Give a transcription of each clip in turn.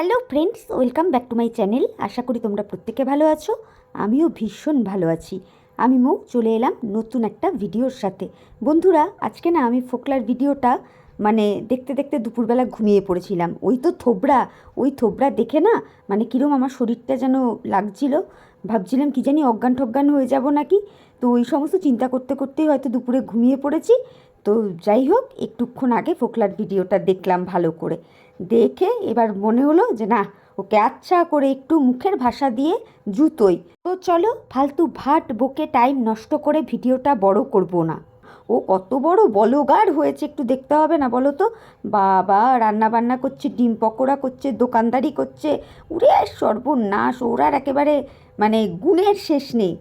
Hello friends, welcome back to my channel. আশা করি তোমরা প্রত্যেকে ভালো আছো, আমিও ভীষণ ভালো আছি। আমি মৌ, চলে এলাম নতুন একটা ভিডিওর সাথে। বন্ধুরা, আজকে না আমি ফোকলার ভিডিওটা মানে দেখতে দেখতে দুপুরবেলা ঘুমিয়ে পড়েছিলাম। ওই তো থোবড়া ওই থোবড়া দেখে না মানে কীরম আমার শরীরটা যেন লাগছিল। ভাবছিলাম কি জানি অজ্ঞান ঠজ্ঞান হয়ে যাব নাকি? তো ওই সমস্ত চিন্তা করতে করতেই হয়তো দুপুরে ঘুমিয়ে পড়েছি। তো যাই হোক, একটুক্ষণ আগে ফোকলার ভিডিওটা দেখলাম ভালো করে। দেখে এবার মনে হলো যে না, ওকে আচ্ছা করে একটু মুখের ভাষা দিয়ে জুতোই। তো চলো, ফালতু ভাট বকে টাইম নষ্ট করে ভিডিওটা বড় করব না। ও কত বড় বলগার হয়েছে, একটু দেখতে হবে না বলো তো? বাবা রান্না বান্না করছে, ডিম পকোড়া করছে, দোকানদারি করছে। উরে সর্বনাশ, ওর আর একেবারে মানে গুণের শেষ নেই।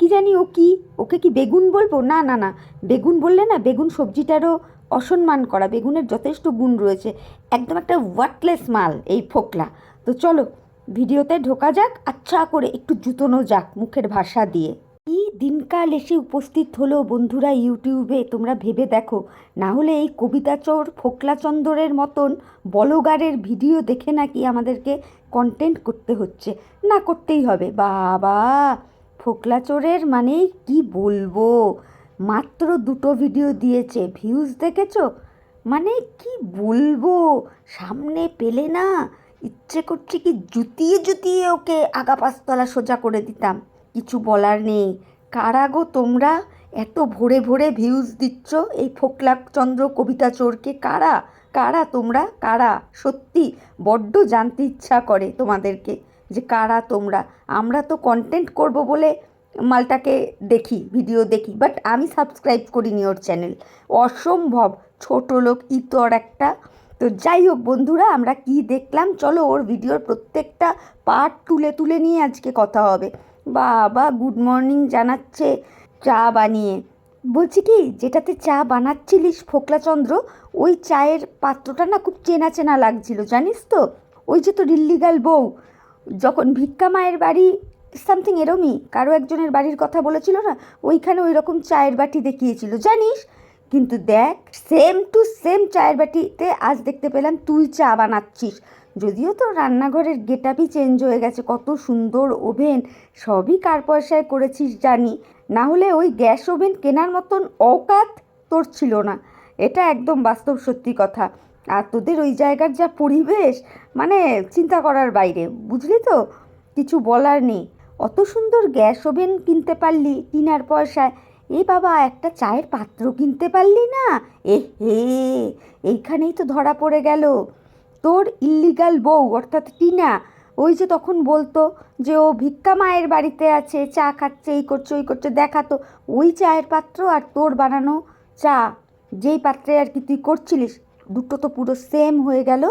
কি জানি ও কি? ওকে কি বেগুন বলব? না না না। বেগুন বললে না, বেগুন সবজিটারও অসম্মান করা, বেগুনের যথেষ্ট গুণ রয়েছে। একদম একটা ওয়াটলেস মাল এই ফোকলা। তো চলো, ভিডিওতে ঢোকা যাক আচ্ছা করে একটু জুতোনো যাক মুখের ভাষা দিয়ে। কি দিনকাল এসে উপস্থিত হলো বন্ধুরা ইউটিউবে, তোমরা ভেবে দেখো। না হলে এই কবিতাচোর ফোকলাচন্দরের মতন বলগারের ভিডিও দেখে নাকি আমাদেরকে কন্টেন্ট করতে হচ্ছে। না করতেই হবে। বাবা, ফোকলাচোরের মানে কি বলব? মাত্র দুটো ভিডিও দিয়েছে। ভিউজ দেখেছ? মানে কি বলব? সামনে পেলে না? ইচ্ছে করছে কি জুতিয়ে জুতিয়ে ওকে আগা পাঁচতলা সোজা করে দিতাম। কিছু বলার নেই। কারা গো তোমরা? এত ভোরে ভোরে ভিউজ দিচ্ছ? এই ফোকলাচন্দ্র কবিতা চোরকে কারা? কারা তোমরা? কারা? সত্যি, বড্ড জানতে ইচ্ছা করে তোমাদেরকে যে কারা তোমরা? আমরা তো কন্টেন্ট করব বলে মালটাকে দেখি ভিডিও দেখি বাট আমি সাবস্ক্রাইব করিনি ওর চ্যানেল অসম্ভব, ছোট লোক, ইতর একটা। তো যাই হোক বন্ধুরা, আমরা কি দেখলাম? চলো ওর ভিডিওর প্রত্যেকটা পার্ট তুলে তুলে নিয়ে আজকে কথা হবে। বাবা গুড মর্নিং জানাচ্ছে চা বানিয়ে। বলছি কি, যেটাতে চা বানাচ্ছিলিস ফোকলাচন্দ্র ওই চায়ের পাত্রটা না খুব চেনা চেনা লাগছিল, জানিস তো? ওই যে তো ইল্লিগাল বউ, যখন ভিক্ষা মায়ের বাড়ি সামথিং এরমই। কারও একজনের বাড়ির কথা বলেছিল না, ওইখানে ওই রকম চায়ের বাটি দেখিয়েছিল, জানিস? কিন্তু দেখ সেম টু সেম চায়ের বাটিতে আজ দেখতে পেলাম তুই চা বানাচ্ছিস। যদিও তো রান্নাঘরের গেট আপই চেঞ্জ হয়ে গেছে, কত সুন্দর ওভেন, সবই কার পয়সায় করেছিস জানি। না হলে ওই গ্যাস ওভেন কেনার মতন অকাত তোর ছিল না। এটা একদম বাস্তব সত্যি কথা। আর তোদের ওই জায়গার যা পরিবেশ মানে চিন্তা করার বাইরে, বুঝলি তো? কিছু বলার নেই। অত সুন্দর গ্যাস ওভেন কিনতে পারলি, টিনার পয়সায়। এ বাবা, একটা চায়ের পাত্র কিনতে পারলি না? এ হে, এইখানেই তো ধরা পড়ে গেল। তোর ইল্লিগাল বউ, অর্থাৎ টিনা, ওই যে তখন বলতো যে ও ভিক্ষা মায়ের বাড়িতে আছে, চা খাচ্ছে, এই করছে, ওই করছে, দেখাতো। ওই চায়ের পাত্র আর তোর বানানো চা। যেই পাত্রে আর কি তুই করছিলিস, দুটো তো পুরো সেম হয়ে গেল।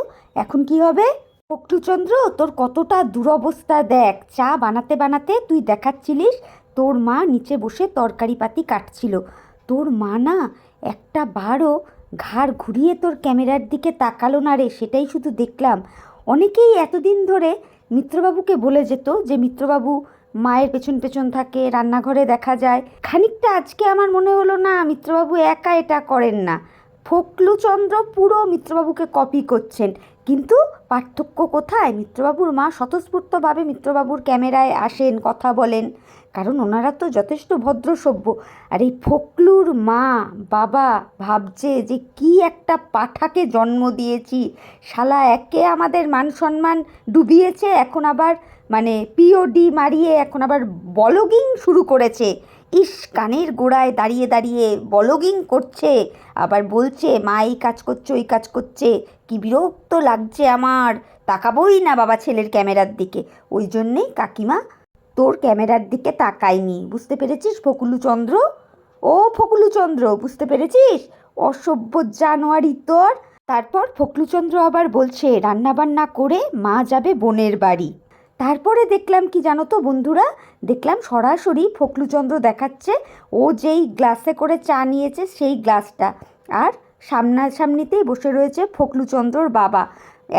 এখন কি হবে? পক্টুচন্দ্র তোর কতটা দুরবস্থা দেখ। চা বানাতে বানাতে তুই দেখাচ্ছিলিস, তোর মা নিচে বসে তরকারি পাতি কাটছিল। তোর মা না একটা বারও ঘাড় ঘুরিয়ে তোর ক্যামেরার দিকে তাকালো না রে, সেটাই শুধু দেখলাম। অনেকেই এতদিন ধরে মিত্রবাবুকে বলে যেত যে মিত্রবাবু মায়ের পেছন পেছন থাকে, রান্নাঘরে দেখা যায়। খানিকটা আজকে আমার মনে হলো না, মিত্রবাবু একা এটা করেন না। ফকলুচন্দ্র পুরো মিত্রবাবুকে কপি করছেন। কিন্তু পার্থক্য কোথায়? মিত্রবাবুর মা স্বতঃস্ফূর্তভাবে মিত্রবাবুর ক্যামেরায় আসেন, কথা বলেন। কারণ ওনারা তো যথেষ্ট ভদ্র সভ্য আর এই ফকলুর মা, বাবা, ভাবছে যে কি একটা পাঠাকে জন্ম দিয়েছি। শালা একে আমাদের মান সম্মান ডুবিয়েছে, এখন আবার মানে পিওডি মারিয়ে এখন আবার বলগিং শুরু করেছে। ইস, কানের গোড়ায় দাঁড়িয়ে দাঁড়িয়ে বলগিং করছে, আবার বলছে, মা, এই কাজ করছে ওই কাজ করছে, কি বিরক্ত লাগছে আমার, তাকাবোই না বাবা ছেলের ক্যামেরার দিকে। ওই জন্যেই কাকিমা তোর ক্যামেরার দিকে তাকায়নি, বুঝতে পেরেছিস ফকুলুচন্দ্র ও ফকুলুচন্দ্র বুঝতে পেরেছিস? অসভ্য জানোয়ারি তোর। তারপর ফকলুচন্দ্র আবার বলছে, রান্নাবান্না করে মা যাবে বোনের বাড়ি। তারপরে দেখলাম কি জানো তো বন্ধুরা? দেখলাম সরাসরি ফকলুচন্দ্র দেখাচ্ছে। ও যেই গ্লাসে করে চা নিয়েছে সেই গ্লাসটা। আর সামনাসামনিতেই বসে রয়েছে ফকলুচন্দ্রর বাবা।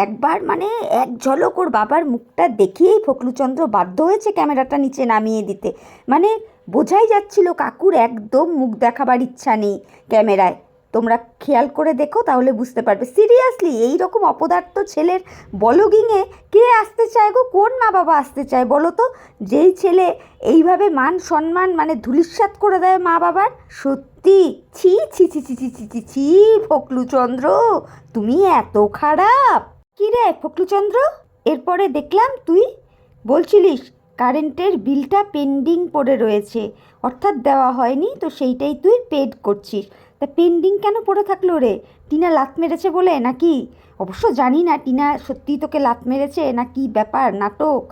একবার মানে এক ঝলক ওর বাবার মুখটা দেখিয়েই ফকলুচন্দ্র বাধ্য হয়েছে ক্যামেরাটা নিচে নামিয়ে দিতে। মানে বোঝাই যাচ্ছিল কাকুর একদম মুখ দেখাবার ইচ্ছা নেই ক্যামেরায়। তোমরা খেয়াল করে দেখো, তাহলে বুঝতে পারবে। সিরিয়াসলি এই রকম অপদার্থ ছেলের বলগিংয়ে কে আসতে চায় গো? কোন মা বাবা আসতে চায় বলো তো? যেই ছেলে এইভাবে মান সম্মান মানে ধুলিস্বাত করে দেয় মা বাবার, সত্যি? ছি ছি ছি ছি ছি ছি ছি ছি ফকলুচন্দ্র তুমি এত খারাপ। কি রে ফকলুচন্দ্র এরপরে দেখলাম তুই বলছিলিস, কারেন্টের বিলটা পেন্ডিং পড়ে রয়েছে, অর্থাৎ দেওয়া হয়নি, তো সেইটাই তুই পেড করছিস। তা পেন্ডিং কেন পড়ে থাকল রে? টিনা লাত মেরেছে বলে নাকি? অবশ্য জানি না টিনা সত্যিই তোকে লাত মেরেছে, না কি ব্যাপার, নাটক?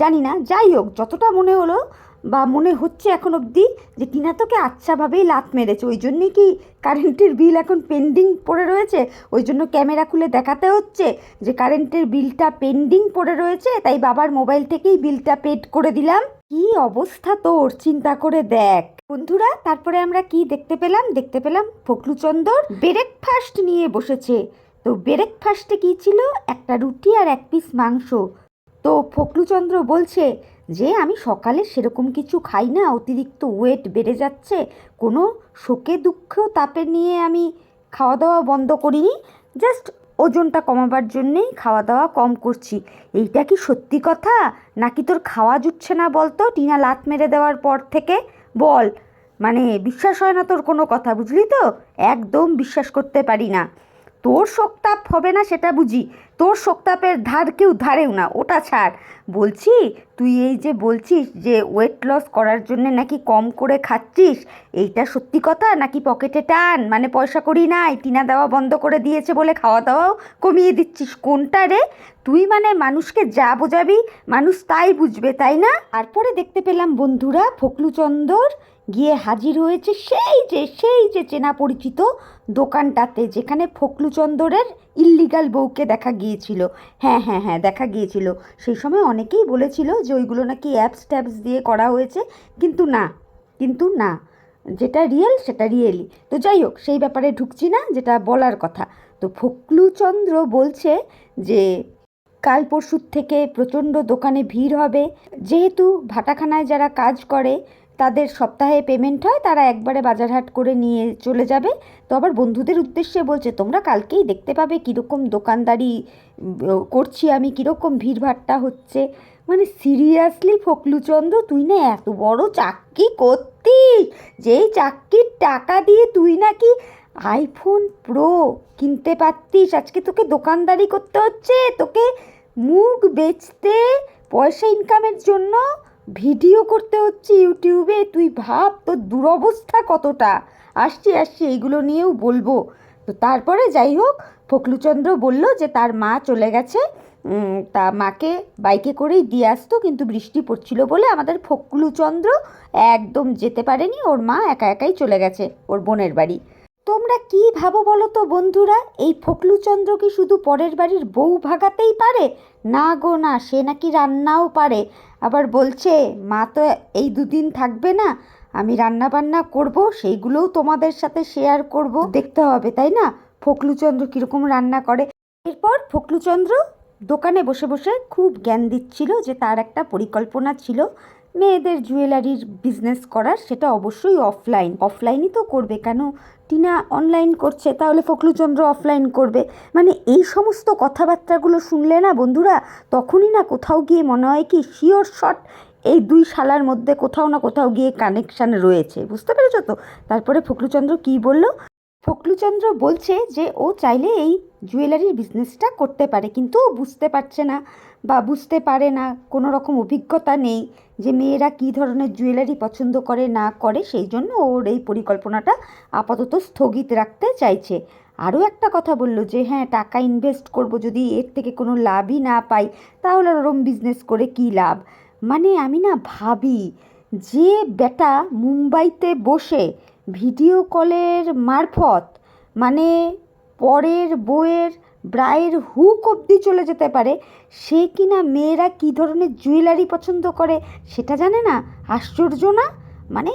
জানি না, যাই হোক, যতটা মনে হলো বা মনে হচ্ছে এখন অবধি যে টিনা তোকে আচ্ছাভাবেই লাত মেরেছে। ওই জন্যই কি কারেন্টের বিল এখন পেন্ডিং পড়ে রয়েছে? ওই জন্য ক্যামেরা খুলে দেখাতে হচ্ছে যে কারেন্টের বিলটা পেন্ডিং পড়ে রয়েছে, তাই বাবার মোবাইল থেকেই বিলটা পেড করে দিলাম। কি অবস্থা তোর? চিন্তা করে দেখ। বন্ধুরা, তারপরে আমরা কি দেখতে পেলাম? দেখতে পেলাম ফকলুচন্দর ব্রেকফাস্ট নিয়ে বসেছে। তো ব্রেকফাস্টে কি ছিল? একটা রুটি আর এক পিস মাংস। তো ফকলুচন্দ্র বলছে যে আমি সকালে সেরকম কিছু খাই না, অতিরিক্ত ওয়েট বেড়ে যাচ্ছে, কোনো শোকে দুঃখ তাপে নিয়ে আমি খাওয়া দাওয়া বন্ধ করিনি জাস্ট ওজনটা কমাবার জন্যেই খাওয়া দাওয়া কম করছি। এইটা কি সত্যি কথা? নাকি তোর খাওয়া জুটছে না বলতো? টিনা লাত মেরে দেওয়ার পর থেকে? বল। মানে বিশ্বাস হয় না তোর কোনো কথা, বুঝলি তো? একদম বিশ্বাস করতে পারি না। তোর শোকতাপ হবে না সেটা বুঝি। তোর শোকতাপের ধার কেউ ধারেও না, ওটা ছাড়। বলছি, তুই এই যে বলছিস যে ওয়েট লস করার জন্য নাকি কম করে খাচ্ছিস, এইটা সত্যি কথা? নাকি পকেটে টান? মানে পয়সা করি নাই, টিনা দেওয়া বন্ধ করে দিয়েছে বলে খাওয়া দাওয়াও কমিয়ে দিচ্ছিস, কোনটা রে? তুই মানে মানুষকে যা বোঝাবি, মানুষ তাই বুঝবে, তাই না? তারপরে দেখতে পেলাম বন্ধুরা ফকলুচন্দর গিয়ে হাজির হয়েছে সেই যে সেই যে চেনা পরিচিত দোকানটাতে, যেখানে ফকলুচন্দরের ইল্লিগাল বউকে দেখা গিয়েছিল। হ্যাঁ হ্যাঁ হ্যাঁ দেখা গিয়েছিল। সেই সময় অনেকেই বলেছিল যে ওইগুলো নাকি অ্যাপস ট্যাপস দিয়ে করা হয়েছে, কিন্তু না কিন্তু না। যেটা রিয়েল সেটা রিয়েলি তো যাই হোক, সেই ব্যাপারে ঢুকছি না, যেটা বলার কথা। তো ফকলুচন্দ্র বলছে যে, কাল পরশুর থেকে প্রচণ্ড দোকানে ভিড় হবে। যেহেতু ভাটাখানায় যারা কাজ করে তাদের সপ্তাহে পেমেন্ট হয়, তারা একবারে বাজারহাট করে নিয়ে চলে যাবে। তো আবার বন্ধুদের উদ্দেশ্যে বলছে, তোমরা কালকেই দেখতে পাবে কীরকম দোকানদারি করছি আমি, কীরকম ভিড়ভাট্টা হচ্ছে। মানে সিরিয়াসলি ফকলুচন্দ্র, তুই না এত বড় চাকরি করতিস যেই চাকরির টাকা দিয়ে তুই নাকি আইফোন প্রো কিনতে পারতিস। আজকে তোকে দোকানদারি করতে হচ্ছে, তোকে মুখ বেচতে পয়সা ইনকামের জন্য ভিডিও করতে হচ্ছে ইউটিউবে, তুই ভাব তোর দুরবস্থা কতটা? আসছি আসছি, এইগুলো নিয়েও বলব। তো তারপরে যাই হোক ফকলুচন্দ্র বলল যে তার মা চলে গেছে। তা মাকে বাইকে করেই দিয়ে আসতো, কিন্তু বৃষ্টি পড়ছিল বলে আমাদের ফকলুচন্দ্র একদম যেতে পারেনি। ওর মা একা একাই চলে গেছে, ওর বোনের বাড়ি। তোমরা কি ভাবো বলো তো বন্ধুরা? এই ফকলুচন্দ্র কি শুধু পরের বাড়ির বউ ভাগাতেই পারে? না গো, না, সে নাকি রান্নাও পারে। আবার বলছে, মা তো এই দুদিন থাকবে না, আমি রান্না বান্না করব, সেইগুলোও তোমাদের সাথে শেয়ার করব। দেখতে হবে, তাই না? ফকলুচন্দ্র কীরকম রান্না করে। এরপর ফকলুচন্দ্র দোকানে বসে বসে খুব জ্ঞান দিচ্ছিল যে তার একটা পরিকল্পনা ছিল। মেয়েদের জুয়েলারির বিজনেস করার, সেটা অবশ্যই অফলাইন অফলাইনই তো করবে, কেন টিনা অনলাইন করছে, তাহলে ফকলুচন্দ্র অফলাইন করবে। মানে এই সমস্ত কথাবার্তাগুলো শুনলে না বন্ধুরা, তখনই না কোথাও গিয়ে মনে হয় কি শিওর শট এই দুই শালার মধ্যে কোথাও না কোথাও গিয়ে কানেকশান রয়েছে। বুঝতে পেরেছ তো? তারপরে ফকলুচন্দ্র কী বলল? ফকলুচন্দ্র বলছে যে, ও চাইলে এই জুয়েলারির বিজনেসটা করতে পারে, কিন্তু ও বুঝতে পারছে না। বা বুঝতে পারে না, কোনো রকম অভিজ্ঞতা নেই যে মেয়েরা কী ধরনের জুয়েলারি পছন্দ করে, না করে, সেই জন্য ওর এই পরিকল্পনাটা আপাতত স্থগিত রাখতে চাইছে। আরও একটা কথা বলল যে হ্যাঁ টাকা ইনভেস্ট করব যদি এর থেকে কোনো লাভই না পাই, তাহলে ওরম বিজনেস করে কী লাভ? মানে আমি না ভাবি যে বেটা মুম্বাইতে বসে ভিডিও কলের মারফত মানে পরের বইয়ের ব্রায়ের হুক অবধি চলে যেতে পারে। সে কিনা মেয়েরা কী ধরনের জুয়েলারি পছন্দ করে সেটা জানে না? আশ্চর্য না? মানে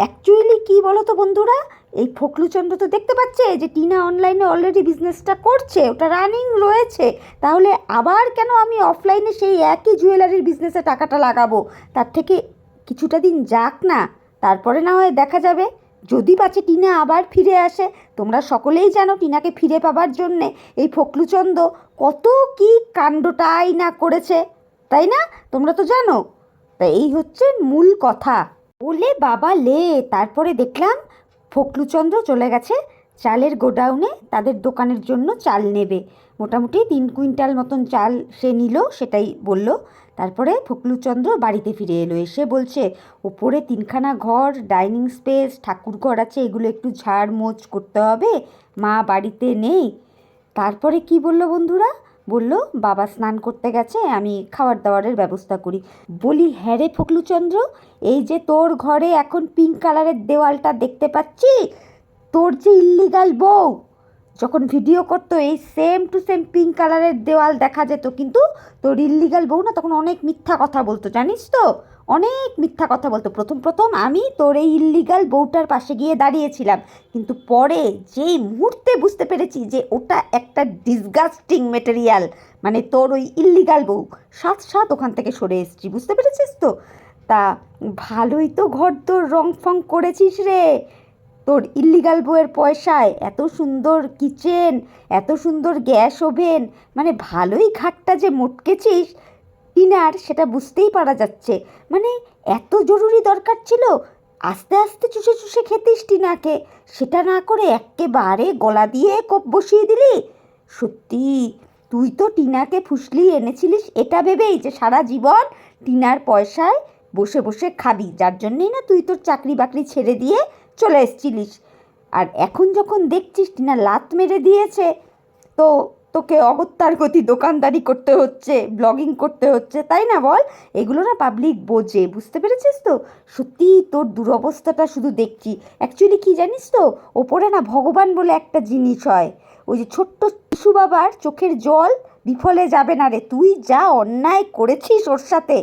অ্যাকচুয়ালি কী বলো তো বন্ধুরা? এই ফকলুচন্দ্র তো দেখতে পাচ্ছে যে টিনা অনলাইনে অলরেডি বিজনেসটা করছে, ওটা রানিং রয়েছে। তাহলে আবার কেন আমি অফলাইনে সেই একই জুয়েলারির বিজনেসে টাকাটা লাগাবো? তার থেকে কিছুটা দিন যাক না, তারপরে না হয় দেখা যাবে। যদি পাচ্ছে টিনা আবার ফিরে আসে, তোমরা সকলেই জানো টিনাকে ফিরে পাবার জন্যে এই ফকলুচন্দ কত কি কাণ্ডটাই না করেছে, তাই না? তোমরা তো জানো। তা এই হচ্ছে মূল কথা। বলে বাবা লে, তারপরে দেখলাম ফকলুচন্দ্র চলে গেছে চালের গোডাউনে, তাদের দোকানের জন্য চাল নেবে। মোটামুটি তিন কুইন্টাল মতন চাল সে নিল, সেটাই বলল। তারপরে ফকলুচন্দ্র বাড়িতে ফিরে এলো, এসে বলছে ওপরে তিনখানা ঘর, ডাইনিং স্পেস ঠাকুর ঘর আছে, এগুলো একটু ঝাড় মোচ করতে হবে, মা বাড়িতে নেই। তারপরে কি বলল বন্ধুরা? বলল, বাবা স্নান করতে গেছে, আমি খাবার দাবারের ব্যবস্থা করি। বলি হ্যাঁ রে ফকলুচন্দ্র এই যে তোর ঘরে এখন পিঙ্ক কালারের দেওয়ালটা দেখতে পাচ্ছি তোর যে ইল্লিগাল বউ যখন ভিডিও করতো, এই সেম টু সেম পিঙ্ক কালারের দেওয়াল দেখা যেত। কিন্তু তোর ইল্লিগাল বউ না তখন অনেক মিথ্যা কথা বলতো, জানিস তো? অনেক মিথ্যা কথা বলতো। প্রথম প্রথম আমি তোর এই ইল্লিগাল বউটার পাশে গিয়ে দাঁড়িয়েছিলাম। কিন্তু পরে যেই মুহূর্তে বুঝতে পেরেছি যে ওটা একটা ডিসগাস্টিং মেটেরিয়াল মানে তোর ওই ইল্লিগাল বউ, সাত সাত ওখান থেকে সরে এসেছি, বুঝতে পেরেছিস তো? তা ভালোই তো ঘর তোর রং ফং করেছিস রে। তোর ইল্লিগাল বউয়ের পয়সায় এত সুন্দর কিচেন এত সুন্দর গ্যাস ওভেন মানে ভালোই ঘাটটা যে মোটকেছিস টিনার সেটা বুঝতেই পারা যাচ্ছে। মানে এত জরুরি দরকার ছিল, আস্তে আস্তে চুষে চুষে খেতিস টিনাকে। সেটা না করে একেবারে গলা দিয়ে কোপ বসিয়ে দিলি? সত্যি, তুই তো টিনাকে ফুসলি এনেছিলিস, এটা ভেবেই যে সারা জীবন টিনার পয়সায় বসে বসে খাবি। যার জন্যেই না তুই তোর চাকরি বাকরি ছেড়ে দিয়ে চলে এসছিলিস। আর এখন যখন দেখছিস টিনা লাত মেরে দিয়েছে, তো তোকে অগত্যার গতি দোকানদারি করতে হচ্ছে, ব্লগিং করতে হচ্ছে, তাই না বল? এগুলো না পাবলিক বোঝে, বুঝতে পেরেছিস তো? সত্যি তোর দুরবস্থাটা শুধু দেখছি। অ্যাকচুয়ালি কি জানিস তো, ওপরে না ভগবান বলে একটা জিনিস হয়। ওই যে ছোট্ট শিশু বাবার চোখের জল বিফলে যাবে না রে। তুই যা অন্যায় করেছিস ওর সাথে,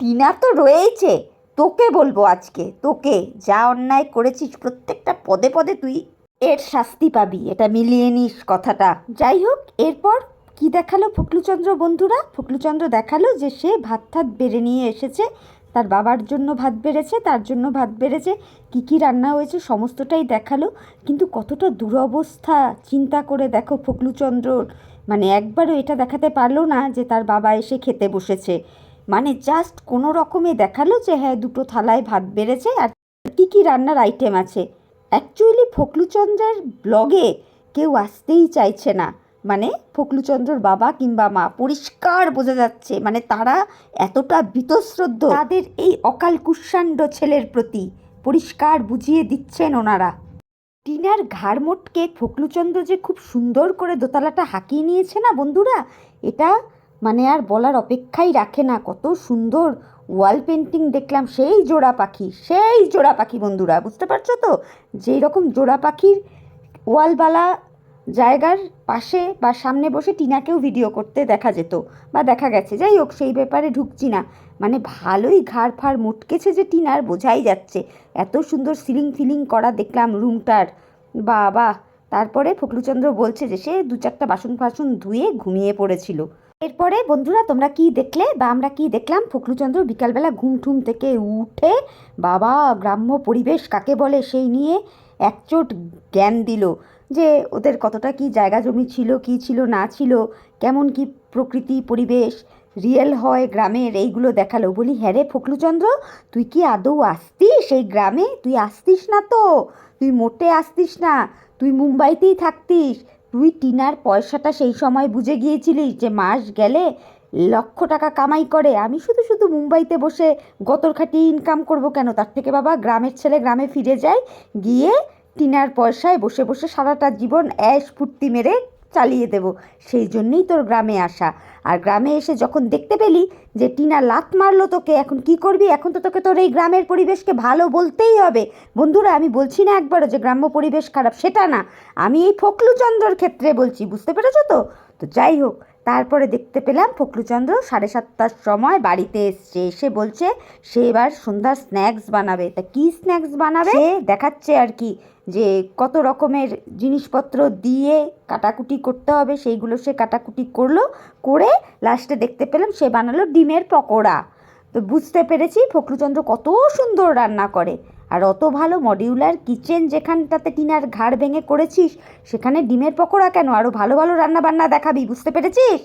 টিনা তো রয়েইছে। তোকে বলব আজকে, তোকে। যা অন্যায় করেছিস, প্রত্যেকটা পদে পদে তুই এর শাস্তি পাবি, এটা মিলিয়ে নিস কথাটা। যাই হোক, এরপর কি দেখাল ফকলুচন্দ্র বন্ধুরা? ফকলুচন্দ্র দেখাল যে সে ভাত ঠাত বেড়ে নিয়ে এসেছে। তার বাবার জন্য ভাত বেড়েছে, তার জন্য ভাত বেড়েছে, কী কী রান্না হয়েছে সমস্তটাই দেখাল। কিন্তু কতটা দুরবস্থা, চিন্তা করে দেখো ফকলুচন্দ্রর মানে একবারও এটা দেখাতে পারল না যে তার বাবা এসে খেতে বসেছে। মানে জাস্ট কোনো রকমে দেখাল যে হ্যাঁ দুটো থালায় ভাত বেড়েছে আর কী কী রান্নার আইটেম আছে। অ্যাকচুয়ালি ফকলুচন্দ্রের ব্লগে কেউ আসতেই চাইছে না। মানে ফকলুচন্দ্রর বাবা কিংবা মা পরিষ্কার বোঝা যাচ্ছে মানে তারা এতটা বীতশ্রদ্ধ তাদের এই অকাল কুষ্মাণ্ড ছেলের প্রতি পরিষ্কার বুঝিয়ে দিচ্ছেন ওনারা। টিনার ঘাড় মোটকে ফকলুচন্দ্র যে খুব সুন্দর করে দোতলাটা হাঁকিয়ে নিয়েছে না বন্ধুরা, এটা মানে আর বলার অপেক্ষাই রাখে না। কত সুন্দর ওয়াল পেন্টিং দেখলাম, সেই জোড়া পাখি, সেই জোড়া পাখি বন্ধুরা, বুঝতে পারছ তো? যেই রকম জোড়া পাখির ওয়ালবালা জায়গার পাশে বা সামনে বসে টিনাকেও ভিডিও করতে দেখা যেত বা দেখা গেছে। যাই হোক, সেই ব্যাপারে ঢুকছি না। মানে ভালোই ঘাড় ফাড় মুটকেছে যে টিনার, বোঝাই যাচ্ছে। এত সুন্দর সিলিং ফিলিং করা দেখলাম রুমটার। বা বাহ তারপরে ফকলুচন্দ্র বলছে যে, সে দু চারটা বাসন ফাসন ধুয়ে ঘুমিয়ে পড়েছিল। এরপরে বন্ধুরা, তোমরা কি দেখলে বা আমরা কি দেখলাম? ফকলুচন্দ্র বিকালবেলা ঘুম ঠুম থেকে উঠে বাবা, গ্রাম্য পরিবেশ কাকে বলে সেই নিয়ে একচোট জ্ঞান দিল যে ওদের কতটা কি জায়গা জমি ছিল, কি ছিল, না ছিল, কেমন কি প্রকৃতি, পরিবেশ রিয়েল হয় গ্রামের এইগুলো দেখাল। বলি হ্যাঁ রে ফকলুচন্দ্র তুই কি আদৌ আসতিস এই গ্রামে? তুই আসতিস না তো, তুই মোটে আসতিস না, তুই মুম্বাইতেই থাকতিস তুই টিনার পয়সাটা সেই সময় বুঝে গিয়েছিলিস যে মাস গেলে লক্ষ টাকা কামাই করে। আমি শুধু শুধু মুম্বাইতে বসে গতর খাটিয়ে ইনকাম করব কেন? তার থেকে বাবা গ্রামের ছেলে গ্রামে ফিরে যায়, গিয়ে টিনার পয়সায় বসে বসে সারাটা জীবন অ্যাশ ফুর্তি মেরে চালিয়ে দেব। সেই জন্যই তোর গ্রামে আসা। আর গ্রামে এসে যখন দেখতে পেলি যে টিনা লাত মারলো তোকে, এখন কি করবি? এখন তো তোকে তোর এই গ্রামের পরিবেশকে ভালো বলতেই হবে। বন্ধুরা, আমি বলছি না একবারও যে গ্রাম্য পরিবেশ খারাপ, সেটা না। আমি এই ফকলুচন্দ্রর ক্ষেত্রে বলছি, বুঝতে পেরেছ তো? তো যাই হোক, তারপরে দেখতে পেলাম ফকলুচন্দ্র সাড়ে সাতটার সময় বাড়িতে এসছে। এসে বলছে, সে এবার সন্ধ্যার স্ন্যাক্স বানাবে। তা কী স্ন্যাক্স বানাবে? দেখাচ্ছে আর কি যে কত রকমের জিনিসপত্র দিয়ে কাটাকুটি করতে হবে, সেইগুলো সে কাটাকুটি করল, করে লাস্টে দেখতে পেলাম সে বানালো ডিমের পকোড়া। তো বুঝতে পেরেছি ফকরুচন্দ্র কত সুন্দর রান্না করে। আর অত ভালো মডিউলার কিচেন যেখানটাতে টিনার ঘাড় ভেঙে করেছিস, সেখানে ডিমের পকোড়া কেন? আরও ভালো ভালো রান্না বান্না দেখাবি, বুঝতে পেরেছিস?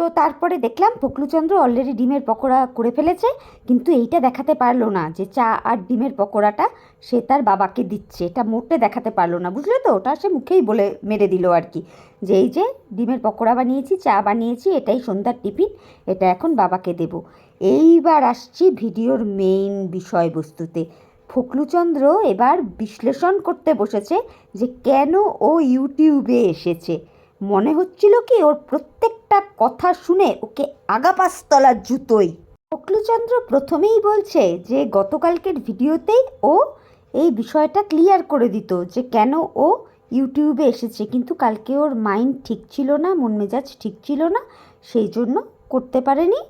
তো তারপরে দেখলাম ফকলুচন্দ্র অলরেডি ডিমের পকোড়া করে ফেলেছে, কিন্তু এইটা দেখাতে পারল না যে চা আর ডিমের পকোড়াটা সে তার বাবাকে দিচ্ছে। এটা মোটে দেখাতে পারল না, বুঝলে তো? ওটা সে মুখেই বলে মেরে দিল আর কি। যে এই যে ডিমের পকোড়া বানিয়েছি, চা বানিয়েছি, এটাই সন্ধ্যার টিফিন, এটা এখন বাবাকে দেব। এইবার আসছি ভিডিওর মেইন বিষয়বস্তুতে। ফকলুচন্দ্র এবার বিশ্লেষণ করতে বসেছে যে কেন ও ইউটিউবে এসেছে। মনে হচ্ছিল কি ওর প্রত্যেকটা কথা শুনে ওকে আগাপাস্তলার জুতোই। ফকলুচন্দ্র প্রথমেই বলছে যে, গতকালকের ভিডিওতেই ও এই বিষয়টা ক্লিয়ার করে দিত যে, কেন ও ইউটিউবে এসেছে। কিন্তু কালকে ওর মাইন্ড ঠিক ছিল না, মন মেজাজ ঠিক ছিল না, সেই জন্য করতে পারেনি।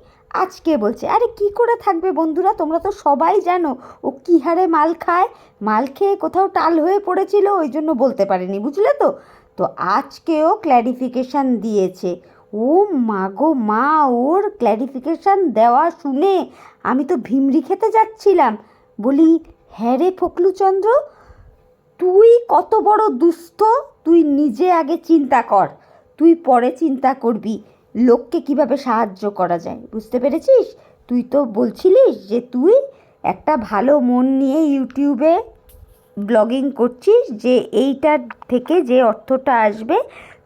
আজকে বলছে, আরে, কি করে থাকবে বন্ধুরা? তোমরা তো সবাই জানো, ও কী হারে মাল খায়। মাল খেয়ে কোথাও টাল হয়ে পড়েছিল, ওই জন্য বলতে পারেনি, বুঝলে তো? তো আজকেও ক্ল্যারিফিকেশান দিয়েছে। ও মা গো মা, ওর ক্ল্যারিফিকেশান দেওয়া শুনে আমি তো ভিমরি খেতে যাচ্ছিলাম। বলি হ্যাঁ রে ফকলুচন্দ্র, তুই কত বড় দুস্থ, তুই নিজে আগে চিন্তা কর, তুই পরে চিন্তা করবি, লোককে কীভাবে সাহায্য করা যায়, বুঝতে পেরেছিস? তুই তো বলছিলিস যে তুই একটা ভালো মন নিয়ে ইউটিউবে ব্লগিং করছিস, যে এইটার থেকে যে অর্থটা আসবে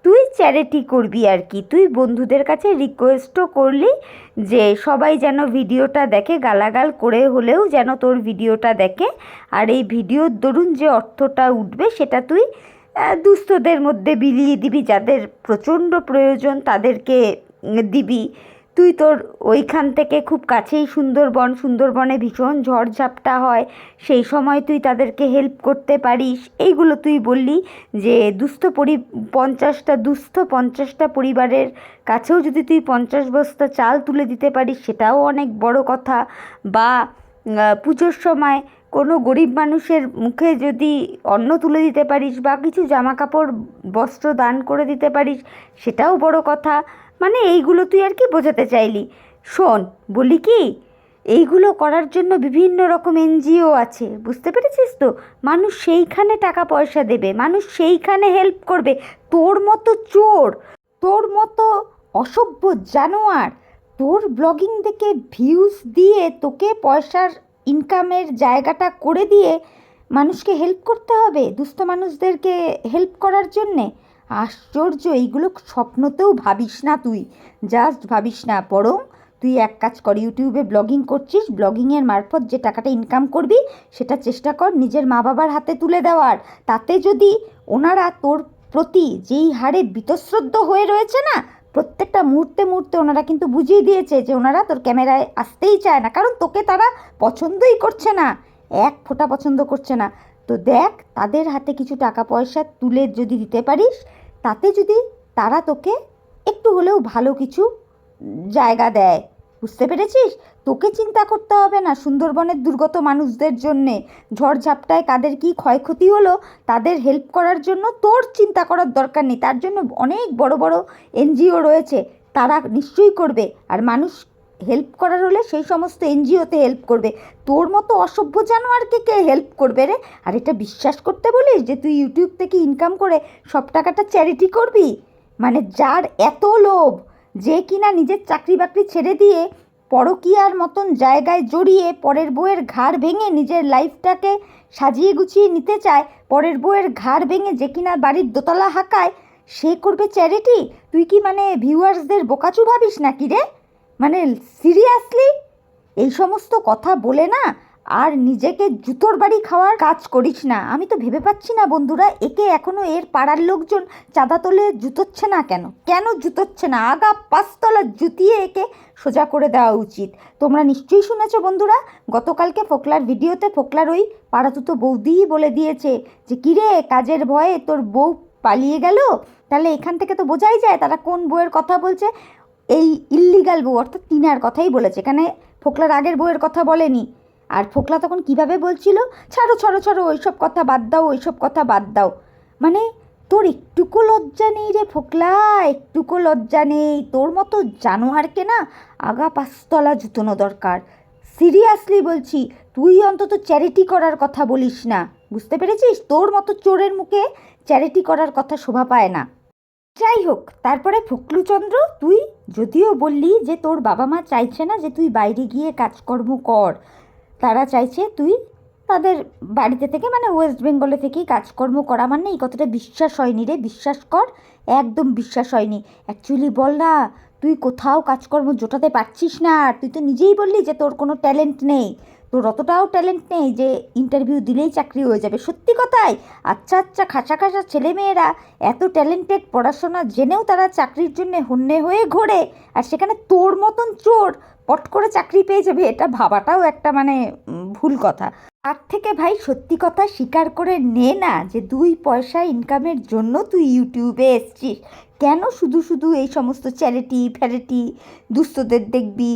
তুই চ্যারিটি করবি আর কি। তুই বন্ধুদের কাছে রিকোয়েস্টও করলি যে সবাই যেন ভিডিওটা দেখে, গালাগাল করে হলেও যেন তোর ভিডিওটা দেখে। আর এই ভিডিওর দরুন যে অর্থটা উঠবে, সেটা তুই দুস্থদের মধ্যে বিলিয়ে দিবি। যাদের প্রচণ্ড প্রয়োজন তাদেরকে দিবি। তুই তোর ওইখান থেকে খুব কাছেই সুন্দরবন, সুন্দরবনে ভীষণ ঝড়ঝাপটা হয়, সেই সময় তুই তাদেরকে হেল্প করতে পারিস। এইগুলো তুই বললি যে দুস্থ পরি, পঞ্চাশটা, দুস্থ পঞ্চাশটা পরিবারের কাছেও যদি তুই পঞ্চাশ বস্তা চাল তুলে দিতে পারিস, সেটাও অনেক বড় কথা। বা পুজোর সময় কোনো গরিব মানুষের মুখে যদি অন্ন তুলে দিতে পারিস বা কিছু জামা কাপড় বস্ত্র দান করে দিতে পারিস, সেটাও বড় কথা। মানে এইগুলো তুই আর কি বোঝাতে চাইলি। শোন, বলি কি, এইগুলো করার জন্য বিভিন্ন রকম এনজিও আছে, বুঝতে পেরেছিস তো? মানুষ সেইখানে টাকা পয়সা দেবে, মানুষ সেইখানে হেল্প করবে। তোর মতো চোর, তোর মতো অসভ্য জানোয়ার, তোর ব্লগিং দেখে ভিউজ দিয়ে তোকে পয়সার ইনকামের জায়গাটা করে দিয়ে মানুষকে হেল্প করতে হবে, দুস্থ মানুষদেরকে হেল্প করার জন্যে। আশ্চর্য, এইগুলো স্বপ্নতেও ভাবিস না তুই। জাস্ট ভাবিস না বরং তুই এক কাজ কর, ইউটিউবে ব্লগিং করছিস ব্লগিংয়ের মারফত যে টাকাটা ইনকাম করবি, সেটা চেষ্টা কর নিজের মা বাবার হাতে তুলে দেওয়ার। তাতে যদি ওনারা তোর প্রতি যেই হারে বীতশ্রদ্ধ হয়ে রয়েছে না, প্রত্যেকটা মুহূর্তে মুহূর্তে ওনারা কিন্তু বুঝিয়ে দিয়েছে যে ওনারা তোর ক্যামেরায় আসতেই চায় না, কারণ তোকে তারা পছন্দই করছে না। এক ফোঁটা পছন্দ করছে না। তো দেখ, তাদের হাতে কিছু টাকা পয়সা তুলে যদি দিতে পারিস, তাতে যদি তারা তোকে একটু হলেও ভালো কিছু জায়গা দেয়। বুঝতে পেরেছিস? তোকে চিন্তা করতে হবে না সুন্দরবনের দুর্গত মানুষদের জন্যে। ঝড়ঝাপটায় কাদের কী ক্ষয়ক্ষতি হলো, তাদের হেল্প করার জন্য তোর চিন্তা করার দরকার নেই। তার জন্য অনেক বড় বড় এনজিও রয়েছে, তারা নিশ্চয়ই করবে। আর মানুষ হেল্প করার হলে সেই সমস্ত এনজিওতে হেল্প করবে। তোর মতো অসভ্য জানোয়ারকে কে হেল্প করবে রে? আর এটা বিশ্বাস করতে বলিস যে তুই ইউটিউব থেকে ইনকাম করে সব টাকাটা চ্যারিটি করবি? মানে যার এত লোভ, যে কিনা নিজের চাকরি বাকরি ছেড়ে দিয়ে পরকীয়ার মতন জায়গায় জড়িয়ে পরের বউয়ের ঘাড় ভেঙে নিজের লাইফটাকে সাজিয়ে গুছিয়ে নিতে চায়, পরের বউয়ের ঘাড় ভেঙে যে কিনা বাড়ির দোতলা হাঁকায়, সে করবে চ্যারিটি তুই কি মানে ভিউয়ার্সদের বোকাচু ভাবিস নাকি রে? মানে সিরিয়াসলি এই সমস্ত কথা বলে না আর নিজেকে জুতোর বাড়ি খাওয়ার কাজ করিস না। আমি তো ভেবে পাচ্ছি না বন্ধুরা, একে এখনও এর পাড়ার লোকজন চাঁদা তোলে জুতোচ্ছে না কেন? কেন জুতোচ্ছে না? আগা পাঁচতলা জুতিয়ে একে সোজা করে দেওয়া উচিত। তোমরা নিশ্চয়ই শুনেছো বন্ধুরা, গতকালকে ফোকলার ভিডিওতে ফোকলার ওই পাড়াতুতো বৌদিই বলে দিয়েছে যে, কিরে, কাজের ভয়ে তোর বউ পালিয়ে গেল? তাহলে এখান থেকে তো বোঝাই যায় তারা কোন বউয়ের কথা বলছে? এই ইল্লিগাল বউ, অর্থাৎ তিনার কথাই বলেছে। এখানে ফোকলার আগের বউয়ের কথা বলেনি। আর ফোকলা তখন কীভাবে বলছিল? ছাড়ো ছাড়ো ছাড়ো, ওইসব কথা বাদ দাও, ওইসব কথা বাদ দাও। মানে তোর একটুকু লজ্জা নেই রে ফোকলা, একটুকু লজ্জা নেই। তোর মতো জানোয়ারকে না আগা পাঁচতলা জুতোনো দরকার। সিরিয়াসলি বলছি, তুই অন্তত চ্যারিটি করার কথা বলিস না। বুঝতে পেরেছিস? তোর মতো চোরের মুখে চ্যারিটি করার কথা শোভা পায় না। যাই হোক, তারপরে ফকলুচন্দ্র তুই যদিও বললি যে তোর বাবা মা চাইছে না যে তুই বাইরে গিয়ে কাজকর্ম কর, তারা চাইছে তুই তাদের বাড়িতে থেকে মানে ওয়েস্ট বেঙ্গলে থেকেই কাজকর্ম করা। মানে এই কথাটা বিশ্বাস হয়নি রে, বিশ্বাস কর, একদম বিশ্বাস হয়নি। অ্যাকচুয়ালি বল না, তুই কোথাও কাজকর্ম জোটাতে পারছিস না তুই তো নিজেই বললি যে তোর কোনো ট্যালেন্ট নেই। তোর অতটাও ট্যালেন্ট নেই যে ইন্টারভিউ দিলেই চাকরি হয়ে যাবে। সত্যি কথাই আচ্ছা আচ্ছা খাসা খাসা ছেলেমেয়েরা এত ট্যালেন্টেড পড়াশোনা জেনেও তারা চাকরির জন্য হন্যে হয়ে ঘোরে, আর সেখানে তোর মতন চোর পট করে চাকরি পেয়ে যাবে, এটা ভাবাটাও একটা মানে ভুল কথা। তার থেকে ভাই সত্যি কথা স্বীকার করে নে না যে দুই পয়সা ইনকামের জন্য তুই ইউটিউবে এসছিস। কেন শুধু শুধু এই সমস্ত চ্যারিটি ফ্যারিটি, দুস্থদের দেখবি?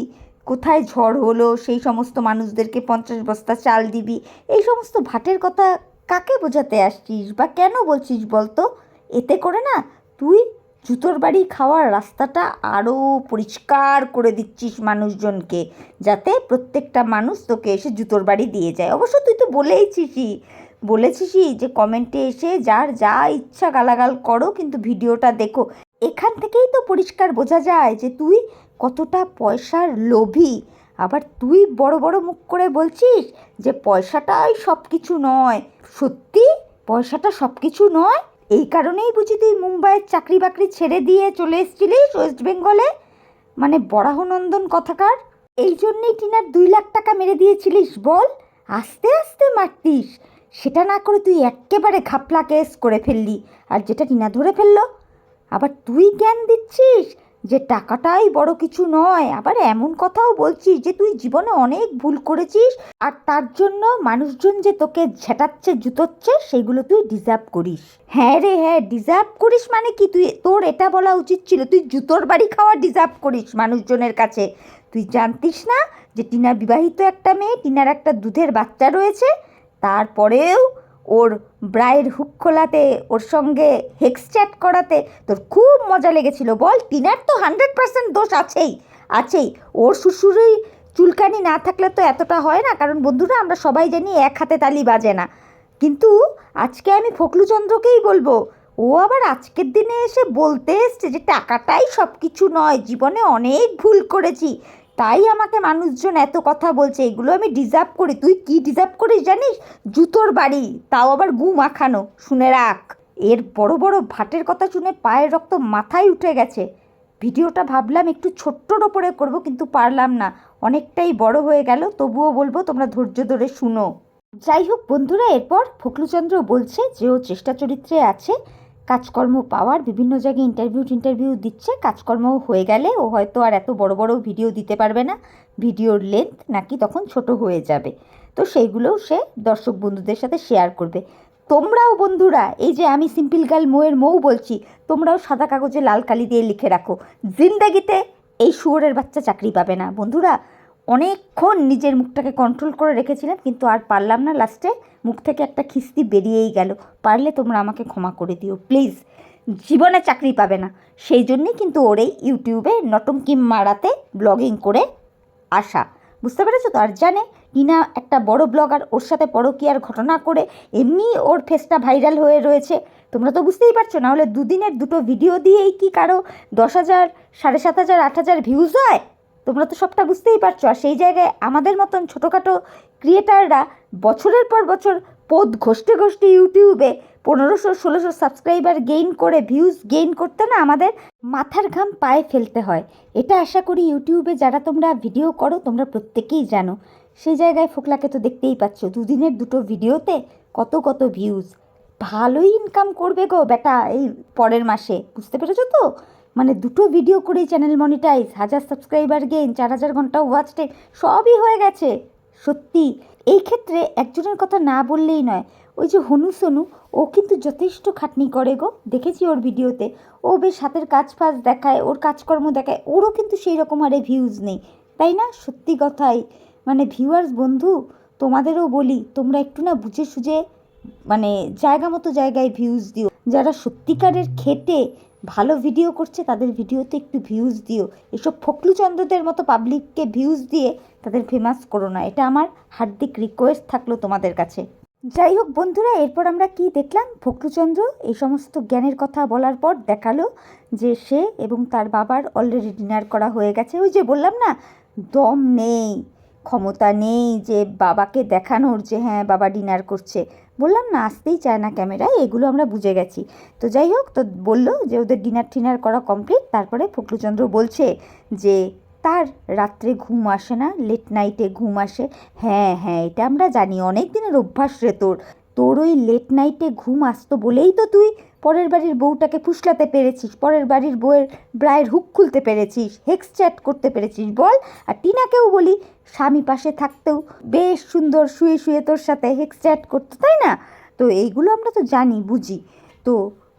কোথায় ঝড় হলো, সেই সমস্ত মানুষদেরকে পঞ্চাশ বস্তা চাল দিবি, এই সমস্ত ভাটের কথা কাকে বোঝাতে আসছিস বা কেন বলছিস বলতো? এতে করে না তুই জুতোর বাড়ি খাওয়ার রাস্তাটা আরও পরিষ্কার করে দিচ্ছিস মানুষজনকে, যাতে প্রত্যেকটা মানুষ তোকে এসে জুতোর বাড়ি দিয়ে যায়। অবশ্য তুই তো বলেইছিসই, বলেছিসই যে কমেন্টে এসে যার যা ইচ্ছা গালাগাল করো, কিন্তু ভিডিওটা দেখো। এখান থেকেই তো পরিষ্কার বোঝা যায় যে তুই কতটা পয়সার লোভী। আবার তুই বড় বড় মুখ করে বলছিস যে পয়সাটাই সব কিছু নয়। সত্যি? পয়সাটা সব কিছু নয়? এই কারণেই বুঝি তুই মুম্বাইয়ের চাকরি বাকরি ছেড়ে দিয়ে চলে এসেছিলিস ওয়েস্ট বেঙ্গলে? মানে বরাহনন্দন কথাকার? এই জন্যেই টিনার দুই লাখ টাকা মেরে দিয়েছিলিস, বল। আস্তে আস্তে মারতিস। সেটা না করে তুই এক্কেবারে ঘাপলা কেস করে ফেললি, আর যেটা টিনা ধরে ফেলল। আবার তুই জ্ঞান দিচ্ছিস যে টাকাটাই বড় কিছু নয়, আবার এমন কথাও বলছিস যে তুই জীবনে অনেক ভুল করেছিস আর তার জন্য মানুষজন যে তোকে ঝেটাচ্ছে, জুতোচ্ছে, সেগুলো তুই ডিজার্ভ করিস। হ্যাঁ রে হ্যাঁ ডিজার্ভ করিস মানে কি? তুই, তোর এটা বলা উচিত ছিল, তুই জুতোর বাড়ি খাওয়া ডিজার্ভ করিস মানুষজনের কাছে। তুই জানতিস না যে টিনা বিবাহিত একটা মেয়ে, টিনার একটা দুধের বাচ্চা রয়েছে, তারপরেও ওর ব্রায়ের হুক খোলাতে, ওর সঙ্গে হেক্স চ্যাট করাতে তোর খুব মজা লেগেছিল। বল, টিনার তো হান্ড্রেড পার্সেন্ট দোষ আছেই আছেই। ওর শ্বশুরই চুলকানি না থাকলে তো এতটা হয় না, কারণ বন্ধুরা আমরা সবাই জানি এক হাতে তালি বাজে না। কিন্তু আজকে আমি ফকলুচন্দ্রকেই বলব, ও আবার আজকের দিনে এসে বলতে এসছে যে টাকাটাই সব কিছু নয়, জীবনে অনেক ভুল করেছি। তাই আমাকে মানুষজন এত কথা বলছে, এগুলো আমি ডিজার্ভ করি। তুই কি ডিজার্ভ করিস জানিস? জুতোর বাড়ি, তাও আবার গু মাখানো, শুনে রাখ। এর বড় বড় ভাটের কথা শুনে পায়ের রক্ত মাথায় উঠে গেছে। ভিডিওটা ভাবলাম একটু ছোট্টর ওপরে করব, কিন্তু পারলাম না। অনেকটাই বড় হয়ে গেল, তবুও বলব তোমরা ধৈর্য ধরে শুনো। যাই হোক বন্ধুরা, এরপর ফকলুচন্দ্র বলছে যে ও চেষ্টা চরিত্রে আছে। কাজকর্ম পাওয়ার বিভিন্ন জায়গায় ইন্টারভিউ টিন্টারভিউ দিচ্ছে, কাজকর্ম হয়ে গেলে ও হয়তো আর এত বড় বড় ভিডিও দিতে পারবে না। ভিডিওর লেন্থ নাকি তখন ছোট হয়ে যাবে। তো সেইগুলোও সে দর্শক বন্ধুদের সাথে শেয়ার করবে। তোমরাও বন্ধুরা, এই যে আমি সিম্পল গার্ল মৌয়ের মৌ বলছি, তোমরাও সাদা কাগজে লাল কালি দিয়ে লিখে রাখো। জিন্দাগিতে এই শুয়োরের বাচ্চা চাকরি পাবে না। বন্ধুরা অনেকক্ষণ নিজের মুখটাকে কন্ট্রোল করে রেখেছিলাম কিন্তু আর পারলাম না। লাস্টে মুখ থেকে একটা খিস্তি বেরিয়েই গেল। পারলে তোমরা আমাকে ক্ষমা করে দিও প্লিজ জীবনে চাকরি পাবে না। সেই জন্যেই কিন্তু ওর এই ইউটিউবে নটঙ্কি মারাতে ব্লগিং করে আসা। বুঝতে পেরেছ তো? আর জানে, টিনা একটা বড় ব্লগার ওর সাথে পরকীয়ার ঘটনা করে এমনি ওর ফেসটা ভাইরাল হয়ে রয়েছে। তোমরা তো বুঝতেই পারছ না হলে দুদিনের দুটো ভিডিও দিয়েই কি কারও দশ হাজার, সাড়ে সাত হাজার, আট হাজার ভিউজ হয়? তোমরা তো সবটা বুঝতেই পারছ। আর সেই জায়গায় আমাদের মতন ছোটোখাটো ক্রিয়েটাররা বছরের পর বছর পদ ঘষতে ঘষতে ইউটিউবে পনেরোশো, ষোলোশো সাবস্ক্রাইবার গেইন করে ভিউজ গেইন করতে না আমাদের মাথার ঘাম পায়ে ফেলতে হয়। এটা আশা করি ইউটিউবে যারা তোমরা ভিডিও করো, তোমরা প্রত্যেকেই জানো। সেই জায়গায় ফোকলাকে তো দেখতেই পাচ্ছ, দুদিনের দুটো ভিডিওতে কত কত ভিউজ ভালোই ইনকাম করবে গো বেটা এই পরের মাসে, বুঝতে পেরেছ তো? মানে দুটো ভিডিও করেই চ্যানেল মনিটাইজ হাজার সাবস্ক্রাইবার গেইন চার হাজার ঘণ্টা ওয়াচ টাইম সবই হয়ে গেছে। সত্যি। এই ক্ষেত্রে একজনের কথা না বললেই নয়, ওই যে হনু সোনু, ও কিন্তু যথেষ্ট খাটনি করে গো। দেখেছি ওর ভিডিওতে ও বেশ হাতের কাজ ফাজ দেখায়, ওর কাজকর্ম দেখায়, ওরও কিন্তু সেই রকম আরে ভিউজ নেই। তাই না? সত্যি কথাই। মানে ভিউয়ার্স বন্ধু, তোমাদেরও বলি, তোমরা একটু না বুঝে সুঝে মানে জায়গা মতো জায়গায় ভিউজ দিও। যারা সত্যিকারের খেটে ভালো ভিডিও করছে, তাদের ভিডিওতে একটু ভিউজ দিও। এসব ফকলুচন্দ্রদের মতো পাবলিককে ভিউজ দিয়ে তাদের ফেমাস করো না। এটা আমার হার্দিক রিকোয়েস্ট থাকল তোমাদের কাছে। যাই হোক বন্ধুরা, এরপর আমরা কি দেখলাম? ফকলুচন্দ্র এই সমস্ত জ্ঞানের কথা বলার পর দেখাল যে সে এবং তার বাবার অলরেডি ডিনার করা হয়ে গেছে। ওই যে বললাম না, দম নেই। ক্ষমতা নেই যে বাবাকে দেখানোর যে হ্যাঁ বাবা ডিনার করছে। বললাম, না, আসতেই চায় না ক্যামেরায়, এগুলো আমরা বুঝে গেছি। তো যাই হোক, তো বলল যে ওদের ডিনার টিনার করা কমপ্লিট তারপরে ফকলুচন্দ্র বলছে যে, তার রাত্রে ঘুম আসে না লেট নাইটে ঘুম আসে। হ্যাঁ হ্যাঁ এটা আমরা জানি অনেক দিনের অভ্যাস রে তোর। তোর ওই লেট নাইটে ঘুম আসতো বলেই তো তুই পরের বাড়ির বউটাকে ফুসলাতে পেরেছিস, পরের বাড়ির বউয়ের ব্রায়ের হুক খুলতে পেরেছিস হেক্স চ্যাট করতে পেরেছিস, বল। আর টিনাকেও বলি স্বামী পাশে থাকতেও বেশ সুন্দর শুয়ে শুয়ে তোর সাথে হেক্স চ্যাট করতো, তাই না? তো এইগুলো আমরা তো জানি, বুঝি। তো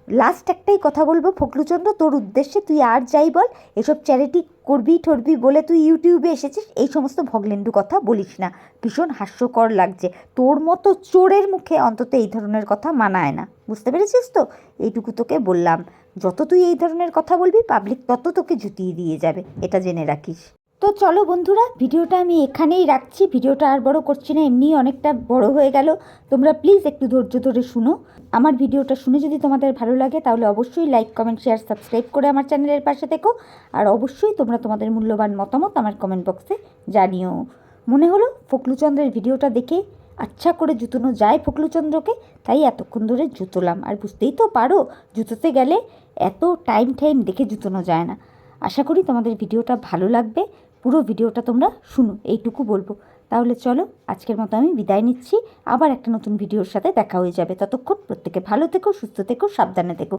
লাস্ট একটাই কথা বলব ফকলুচন্দ্র তোর উদ্দেশ্যে তুই আর যাই বল, এসব চ্যারিটি করবি ঠরবি বলে তুই ইউটিউবে এসেছিস, এই সমস্ত ভগলেন্ডু কথা বলিস না। ভীষণ হাস্যকর লাগছে। তোর মতো চোরের মুখে অন্তত এই ধরনের কথা মানায় না। বুঝতে পেরেছিস তো? এইটুকু তোকে বললাম। যত তুই এই ধরনের কথা বলবি পাবলিক তত তোকে জুতিয়ে দিয়ে যাবে, এটা জেনে রাখিস। তো চলো বন্ধুরা, ভিডিওটা আমি এখানেই রাখছি। ভিডিওটা আর বড় করছি না এমনি অনেকটা বড় হয়ে গেল। তোমরা প্লিজ একটু ধৈর্য ধরে শুনো। আমার ভিডিওটা শুনে যদি তোমাদের ভালো লাগে, তাহলে অবশ্যই লাইক কমেন্ট শেয়ার সাবস্ক্রাইব করে আমার চ্যানেলের পাশে থেকো। আর অবশ্যই তোমরা তোমাদের মূল্যবান মতামত আমার কমেন্ট বক্সে জানিও। মনে হলো ফকলুচন্দ্রের ভিডিওটা দেখে আচ্ছা করে জুতোনো যায় ফকলুচন্দ্রকে, তাই এতক্ষণ ধরে জুতোলাম। আর বুঝতেই তো পারো, জুতোতে গেলে এত টাইম টাইম দেখে জুতোনো যায় না। আশা করি তোমাদের ভিডিওটা ভালো লাগবে। পুরো ভিডিওটা তোমরা শুনো, এইটুকু বলব। তাহলে চলো, আজকের মতো আমি বিদায় নিচ্ছি। আবার একটা নতুন ভিডিওর সাথে দেখা হয়ে যাবে। ততক্ষণ প্রত্যেকে ভালো থেকো, সুস্থ থেকো, সাবধানে থেকো।